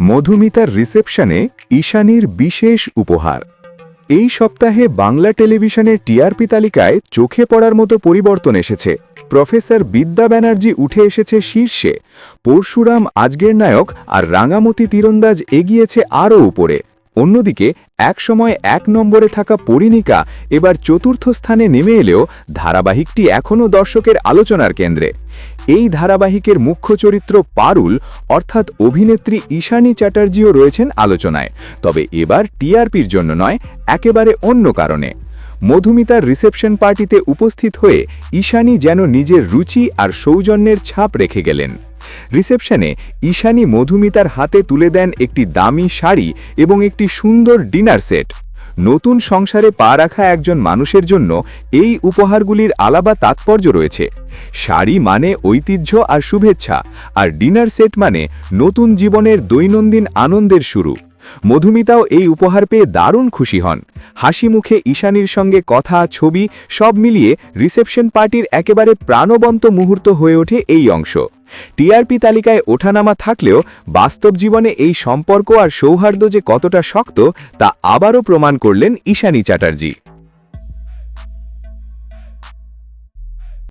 মধুমিতার রিসেপশনে ঈশানীর বিশেষ উপহার। এই সপ্তাহে বাংলা টেলিভিশনের টিআরপি তালিকায় চোখে পড়ার মতো পরিবর্তন এসেছে। প্রফেসর বিদ্যা ব্যানার্জি উঠে এসেছে শীর্ষে। পরশুরাম, আজগের নায়ক আর রাঙামতি তীরন্দাজ এগিয়েছে আরও উপরে। অন্যদিকে এক সময় এক নম্বরে থাকা পরিণিকা এবার চতুর্থ স্থানে নেমে এলেও ধারাবাহিকটি এখনও দর্শকের আলোচনার কেন্দ্রে। এই ধারাবাহিকের মুখ্য চরিত্র পারুল, অর্থাৎ অভিনেত্রী ঈশানী চ্যাটার্জিও রয়েছেন আলোচনায়। তবে এবার টিআরপির জন্য নয়, একেবারে অন্য কারণে। মধুমিতার রিসেপশন পার্টিতে উপস্থিত হয়ে ঈশানী যেন নিজের রুচি আর সৌজন্যের ছাপ রেখে গেলেন। রিসেপশনে ঈশানী মধুমিতার হাতে তুলে দেন একটি দামি শাড়ি এবং একটি সুন্দর ডিনার সেট। নতুন সংসারে পা রাখা একজন মানুষের জন্য এই উপহারগুলির আলাদা তাৎপর্য রয়েছে। শাড়ি মানে ঐতিহ্য আর শুভেচ্ছা, আর ডিনার সেট মানে নতুন জীবনের দৈনন্দিন আনন্দের শুরু। মধুমিতাও এই উপহার পেয়ে দারুণ খুশি হন। হাসি মুখে ঈশানীর সঙ্গে কথা, ছবি সব মিলিয়ে রিসেপশন পার্টির একেবারে প্রাণবন্ত মুহূর্ত হয়ে ওঠে এই অংশ। টিআরপি তালিকায় ওঠানামা থাকলেও বাস্তব জীবনে এই সম্পর্ক আর সৌহার্দ্য যে কতটা শক্ত, তা আবারও প্রমাণ করলেন ঈশানী চ্যাটার্জি।